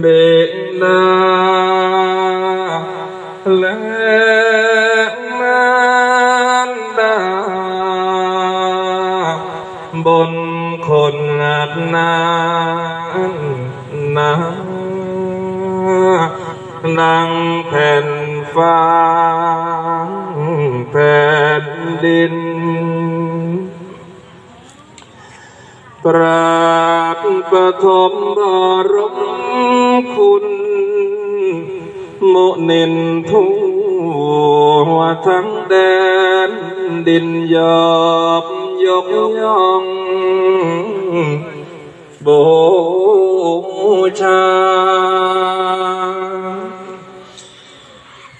เดนาและมารดาบนคนงัดนานนาดังแผ่นฟ้าแผ่นดิน ปราดประทมบรม khôn, mộ nền thu hoa tháng đen đình dập dốc nhong. Bộ cha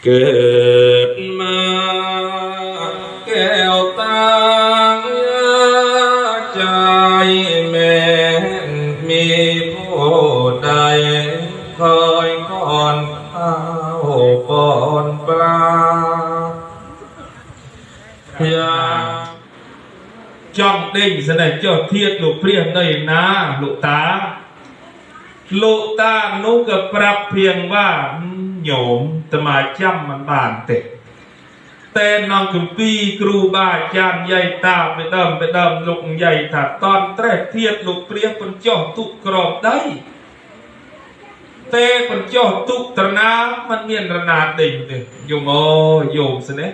kết ma kéo tang, trai mẹ, mi phổ đại ឃើញកូនអើកូនប្រាយ៉ាចង់ដេញសិនចុះធៀបលោកព្រះនៃណាលោកតាលោកតានោះក៏ប្រាប់ភៀងថាញោមតើមកចាំមិនបានទេតែនងគម្ពីគ្រូបាអាចារ្យយាយតាបិដើមបិដើមលោកយាយថាតនត្រេះធៀបលោកព្រះពញ្ចុះទុកក្របដៃ ទេបញ្ចុះទុកត្រណាมันមានរណាដេញទេយមអយមស្នេះ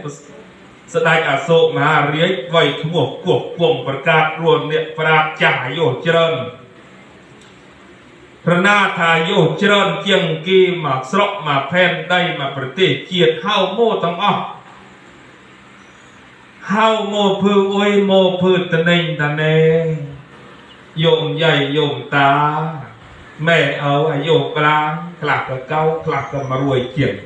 ស្ដេចអសោកមហារាជវ័យឈ្មោះគោះគង់ប្រកាសខ្លួនអ្នកប្រាជ្ញចាស់អាយុច្រើនរណាថាយុច្រើនជាងគេមកស្រុកមកផែនដីមកប្រទេសជាតិហៅមកទាំងអស់ហៅមកភើអុយមកភើតណេញតណេយោមយាយយោមតា ម៉ែឪអាយុក្លាងខ្លះក៏កៅខ្លះក៏មករួយជាង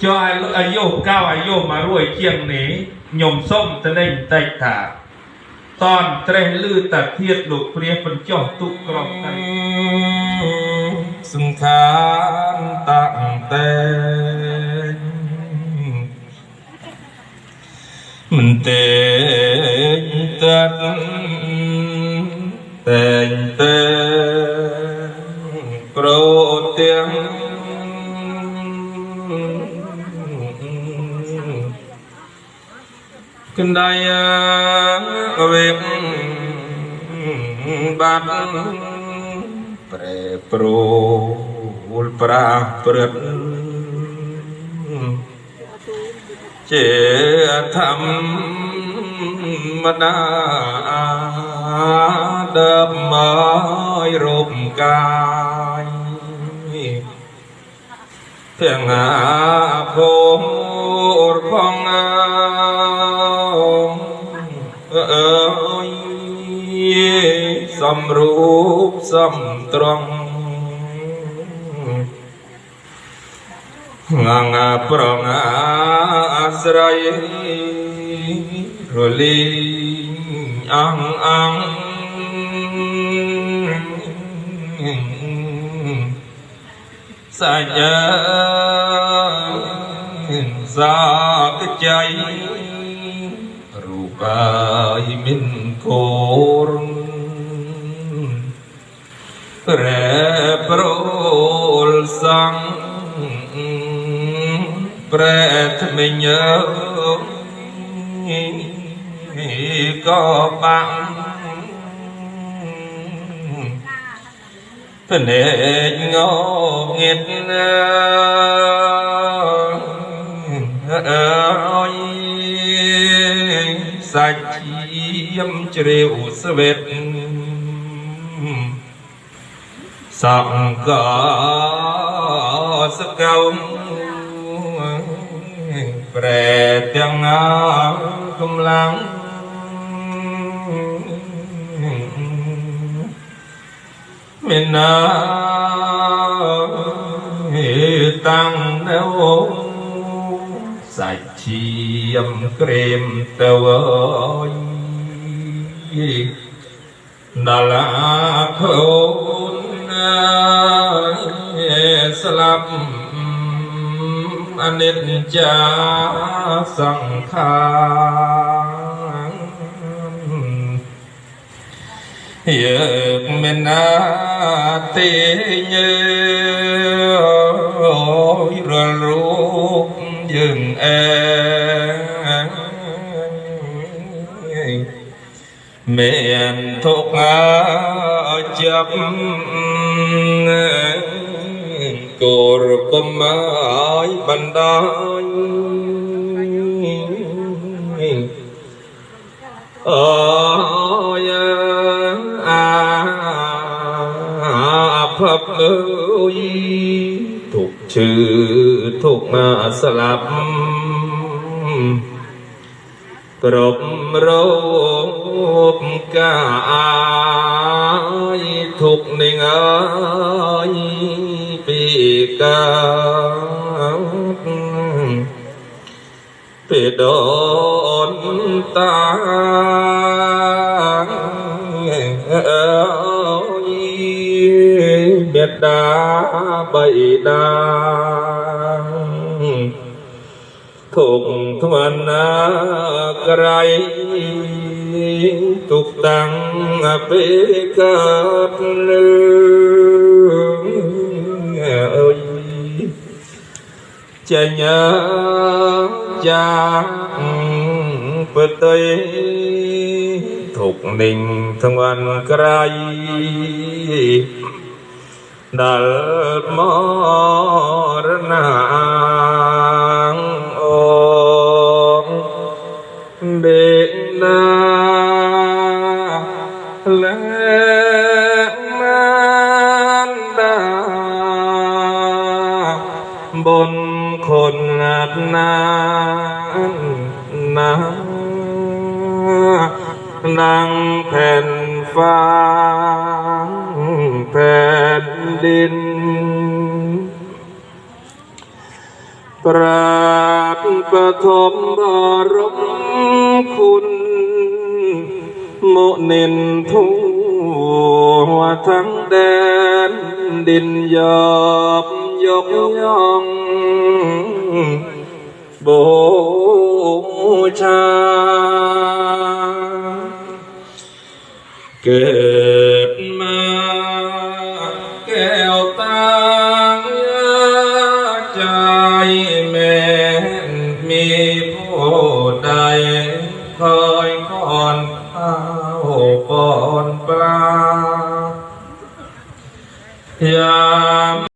cho ai ai vô cao ai vô mà ruồi chiêng ní nhom sông tên nên tay thả toàn tre lư tà thiết lục pria phần cho tụ krong tay សង្ខានតាក់តែងមិនទេងតាត់តែ ដៃអវេកបាត់ប្រែប្រួលប្រាព្រឹត្តជាធម្មតាដើមមករូបកាយទាំងអាភូមិផងអើ យសំរូបសំត្រង់ងងប្រងអាស្រ័យរលីងអងអងសាយាសាកចៃរូ បាយមិនគោរប្រែប្រួលសង្ឃប្រែថ្មិញក៏បាក់ភ្នែកងងៀតអើយ សាច់ឈាមជ្រាវស្វេតសង្កសកោប្រែទាំងកម្លាំងមានណាតាំងនៅសាច់ ឈាមក្រែមទៅអើយដល់ខ្លួនស្លាប់អនិច្ចាសង្ខារ Dược mình tê như rồi rút dừng e miền thuốc chấp cổ cùng ai bàn đai ôi à pháp ơi thuộc trừ thuộc mà sập គ្រប់រូបកាយទុកនឹងអើយពីកាពីដូនតាអើយមេត្តាបៃតា ទុកថ្មណាក្រៃទុកតាំងអពេកាតលឺអើយចញ្ញាចាពតិទុកនិញថ្មក្រៃដល់មរណា บนคนนั้นนาดังแผ่นฟ้าแผ่นดิน ปราบประทมบรมคุณโมเนินทั่วทั้งแดนดินยอบ dục nhọn bổ cha. Kể